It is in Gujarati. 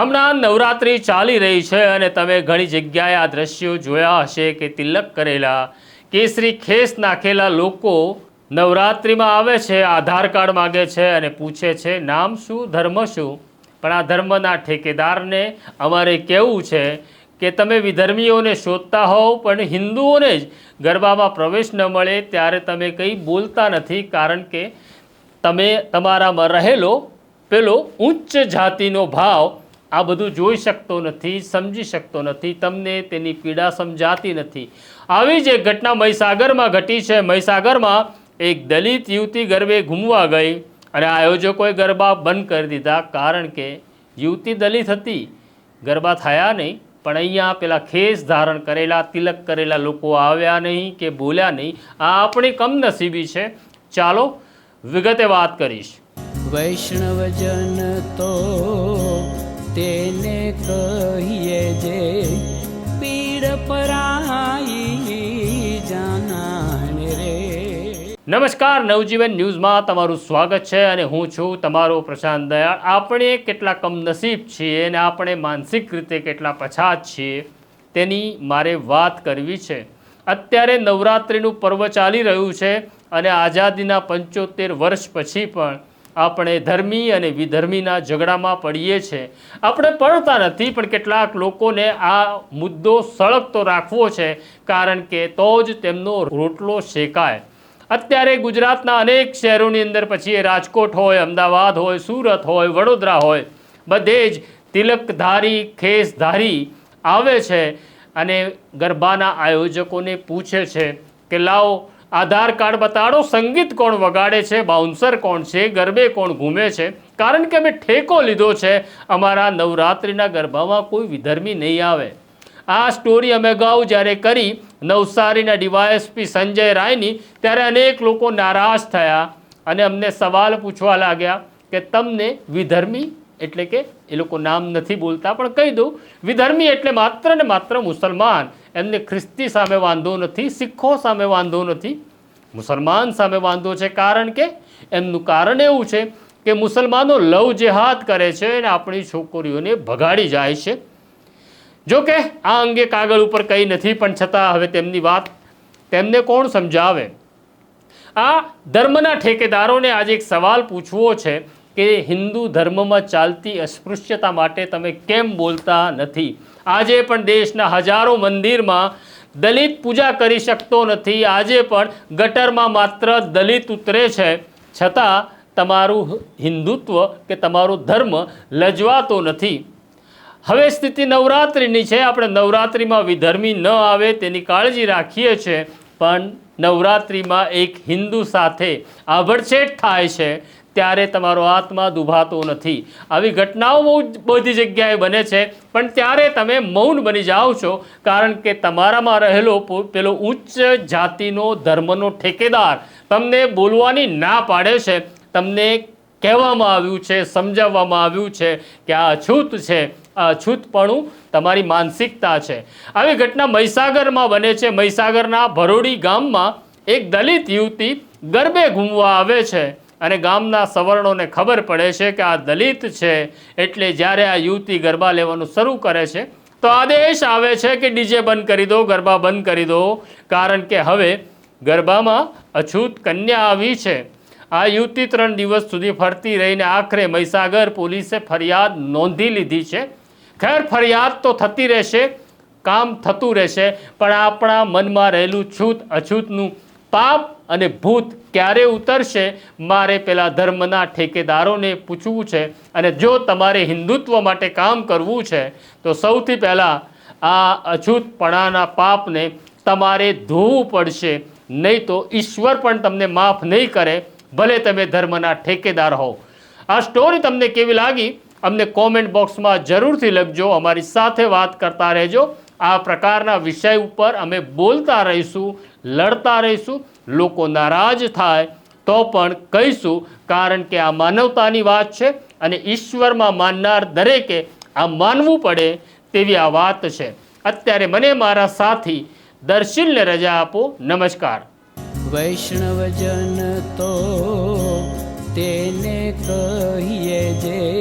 હમણાં નવરાત્રિ ચાલી રહી છે અને તમે ઘણી જગ્યાએ આ દ્રશ્યો જોયા હશે કે તિલક કરેલા, કેસરી ખેસ નાખેલા લોકો નવરાત્રિમાં આવે છે, આધાર કાર્ડ માગે છે અને પૂછે છે, નામ શું, ધર્મ શું? પણ આ ધર્મના ઠેકેદારને અમારે કહેવું છે કે તમે વિધર્મીઓને શોધતા હોવ, પણ હિન્દુઓને જ ગરબામાં પ્રવેશ ન મળે, ત્યારે તમે કંઈ બોલતા નથી, કારણ કે તમે તમારામાં રહેલો પેલો ઉચ્ચ જાતિનો ભાવ આ બધું જોઈ શકતો નથી, સમજી શકતો નથી, તમને તેની પીડા સમજાતી નથી. આવી જ એક ઘટના મહીસાગરમાં ઘટી છે, મહીસાગરમાં એક દલિત યુવતી ગરબે ઘૂમવા ગઈ અને આયોજકોએ ગરબા બંધ કરી દીધા કારણ કે યુવતી દલિત હતી. ગરબા થયા નહીં, પણ અહીંયા પેલા ખેસ ધારણ કરેલા, તિલક કરેલા લોકો આવ્યા નહીં કે બોલ્યા નહીં. આ આપણી કમનસીબી છે. ચાલો વિગતે વાત કરીશ. વૈષ્ણવજન તો તેને કહીએ જે પીડ પરાઈ જાનાને રે. નમસ્કાર, નવજીવન ન્યૂઝમાં તમારું સ્વાગત છે અને હું છું તમારો પ્રશાંત દયાળ. આપણે કેટલા કમનસીબ છીએ અને આપણે માનસિક રીતે કેટલા પછાત છીએ તેની મારે વાત કરવી છે. અત્યારે નવરાત્રિનું પર્વ ચાલી રહ્યું છે અને આઝાદીના પંચોતેર વર્ષ પછી પણ આપણે ધર્મી અને વિધર્મીના ઝઘડામાં પડીએ છીએ. આપણે પડતા નથી, પણ કેટલાક લોકોને આ મુદ્દો સળગતો રાખવો છે, કારણ કે તો જ તેમનો રોટલો શેકાય. અત્યારે ગુજરાતના અનેક શહેરોની અંદર પછી રાજકોટ હોય, અમદાવાદ હોય, સુરત હોય, વડોદરા હોય, બધે જ તિલકધારી, ખેસધારી આવે છે અને ગરબાના આયોજકોને પૂછે છે કે લાવો આધાર કાર્ડ બતાડો, સંગીત કોણ વગાડે છે, બાઉન્સર કોણ છે, ગરબે કોણ ઘૂમે છે? કારણ કે અમે ઠેકો લીધો છે, અમારા નવરાત્રિના ગરબામાં કોઈ વિધર્મી નહીં આવે. આ સ્ટોરી અમે અગાઉ જ્યારે કરી નવસારીના ડીવાયએસપી સંજય રાયની, ત્યારે અનેક લોકો નારાજ થયા અને અમને સવાલ પૂછવા લાગ્યા કે તમને વિધર્મી એટલે કે એ લોકો નામ નથી બોલતા, પણ કહી દઉં, વિધર્મી એટલે માત્ર ને માત્ર મુસલમાન. એમને ખ્રિસ્તી સામે વાંધો નથી, શીખો સામે વાંધો નથી મુસલમાન સામે વાંધો છે. કારણ કે એમનું કારણ એવું છે કે મુસલમાનો લવ જેહાદ કરે છે અને આપણી છોકરીઓને ભગાડી જાય છે. જો કે આ અંગે કાગળ ઉપર કંઈ નથી, પણ છતાં હવે તેમની વાત તેમને કોણ સમજાવે? આ ધર્મના ઠેકેદારોને આજે એક સવાલ પૂછવો છે કે હિન્દુ ધર્મમાં ચાલતી અસ્પૃશ્યતા માટે તમે કેમ બોલતા નથી? આજે પણ દેશના હજારો મંદિરમાં દલિત પૂજા કરી શકતો નથી. આજે પણ ગટરમાં માત્ર દલિત ઉતરે છે. છતાં તમારું હિન્દુત્વ કે તમારો ધર્મ લજવાતો નથી. હવે સ્થિતિ નવરાત્રિની છે. આપણે નવરાત્રિમાં વિધર્મી ન આવે તેની કાળજી રાખીએ છીએ પણ નવરાત્રિમાં એક હિન્દુ સાથે આભડછેટ થાય છે. ત્યારે તમારો આત્મા દુભાતો નથી. આવી ઘટનાઓ બહુ બધી જગ્યાએ બને છે. પણ ત્યારે તમે મૌન બની જાઓ છો, કારણ કે તમારામાં રહેલો પેલો ઉચ્ચ જાતિનો ધર્મનો ઠેકેદાર તમને બોલવાની ના પાડે છે. તમને કહેવામાં આવ્યું છે, સમજાવવામાં આવ્યું છે કે આ અછૂત છે. આ અછૂતપણું તમારી માનસિકતા છે. આવી ઘટના મહીસાગરમાં બને છે. મહીસાગરના ભરોડી ગામમાં એક દલિત યુવતી ગરબે ઘૂમવા આવે છે. અને ગામના સવર્ણોને ખબર પડે છે કે આ દલિત છે એટલે જ્યારે આ યુવતી ગરબા લેવાનું શરૂ કરે છે, તો આદેશ આવે છે કે ડીજે બંધ કરી દો, ગરબા બંધ કરી દો. કારણ કે હવે ગરબામાં અછૂત કન્યા આવી છે. આ યુવતી ત્રણ દિવસ સુધી ફરતી રહીને આખરે મહીસાગર પોલીસે ફરિયાદ નોંધી લીધી છે. ખેર, ફરિયાદ તો થતી રહેશે, કામ થતું રહેશે, પણ આપણા મનમાં રહેલું છૂત અછૂતનું પાપ અને ભૂત ક્યારે ઉતરશે? મારે પેલા ધર્મના ઠેકેદારોને પૂછવું છે અને જો તમારે હિન્દુત્વ માટે કામ કરવું છે, તો સૌથી પહેલાં આ અછૂતપણાના પાપને તમારે ધોવું પડશે. નહીં તો ઈશ્વર પણ તમને માફ નહીં કરે, ભલે તમે ધર્મના ઠેકેદાર હો આ સ્ટોરી તમને કેવી લાગી? અમને કોમેન્ટ બોક્સમાં જરૂરથી લખજો, અમારી સાથે વાત કરતા રહેજો. આ પ્રકારના વિષય ઉપર અમે બોલતા રહીશું, લડતા રહીશું. લોકો નારાજ થાય તો પણ કહીશું, કારણ કે આ માનવતાની વાત છે અને ઈશ્વરમાં માનનાર દરેકે આ માનવું પડે તેવી આ વાત છે. અત્યારે મને મારા સાથી દર્શિલને રજા આપો. નમસ્કાર. વૈષ્ણવજન તો તેને કહીએ જે